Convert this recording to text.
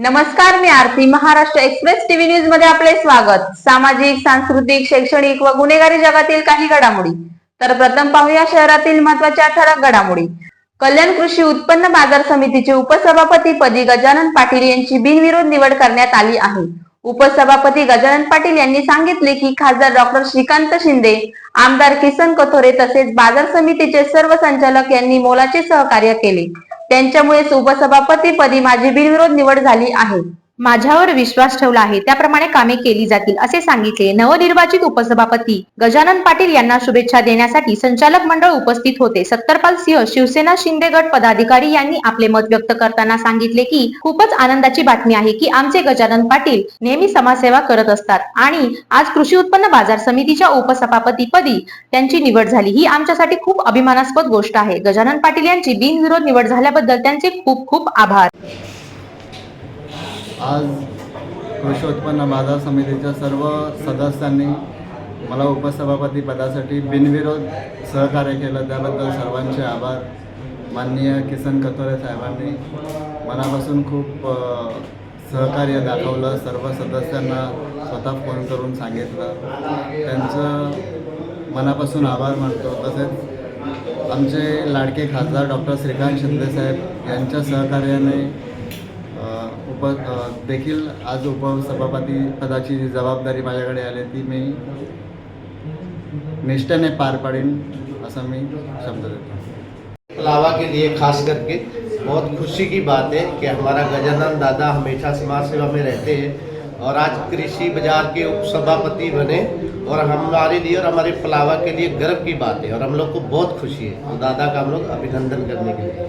नमस्कार मी Aarti. Maharashtra express TV न्यूजमध्ये आपले स्वागत. सामाजिक सांस्कृतिक शैक्षणिक व गुन्हेगारी जगातील काही घडामोडी. तर प्रथम पाहूया शहरातील महत्त्वाच्या ठळक घडामोडी. कल्याण कृषी उत्पन्न बाजार समितीचे उपसभापती पदी गजानन पाटील यांची बिनविरोध निवड करण्यात आली आहे. उपसभापती गजानन पाटील यांनी सांगितले की खासदार डॉक्टर श्रीकांत शिंदे आमदार किसन कथोरे तसेच बाजार समितीचे सर्व संचालक यांनी मोलाचे सहकार्य केले. त्यांच्यामुळेच उपसभापती पदी माझी बिनविरोध निवड झाली आहे. माझ्यावर विश्वास ठेवला आहे त्याप्रमाणे कामे केली जातील असे सांगितले. नवनिर्वाचित उपसभापती गजानन पाटील यांना शुभेच्छा देण्यासाठी संचालक मंडळ उपस्थित होते. सत्तरपाल सिंह शिवसेना शिंदे गट पदाधिकारी यांनी आपले मत व्यक्त करताना सांगितले की खूपच आनंदाची बातमी आहे की आमचे गजानन पाटील नेहमी समाजसेवा करत असतात आणि आज कृषी उत्पन्न बाजार समितीच्या उपसभापतीपदी त्यांची निवड झाली. ही आमच्यासाठी खूप अभिमानास्पद गोष्ट आहे. गजानन पाटील यांची बिनविरोध निवड झाल्याबद्दल त्यांचे खूप खूप आभार. आज कृषी उत्पन्न बाजार समितीच्या सर्व सदस्यांनी मला उपसभापती पदासाठी बिनविरोध सहकार्य केलं. त्याबद्दल सर्वांचे आभार. माननीय किसन कथोरे साहेबांनी मनापासून खूप सहकार्य दाखवलं. सर्व सदस्यांना स्वतः फोन करून सांगितलं. त्यांचं मनापासून आभार मानतो. तसेच आमचे लाडके खासदार डॉक्टर श्रीकांत शिंदेसाहेब यांच्या सहकार्याने उप देखील आज उपसभापती पदाची जी जबाबदारी माझ्याकडे आली, ती मी निष्ठेने पार पाडीन, असं मी शब्द देतो. लावा के लिए खास करके बहुत खुशी की बात है कि हमारा गजानन दादा हमेशा समाज सेवा में रहते हैं और आज कृषि बाज़ार के उपसभापति बने और हमारे लिए और हमारे पलावा के लिए गर्व की बात है और हम लोग को बहुत खुशी है। तो दादा का हम लोग अभिनंदन करने के लिए।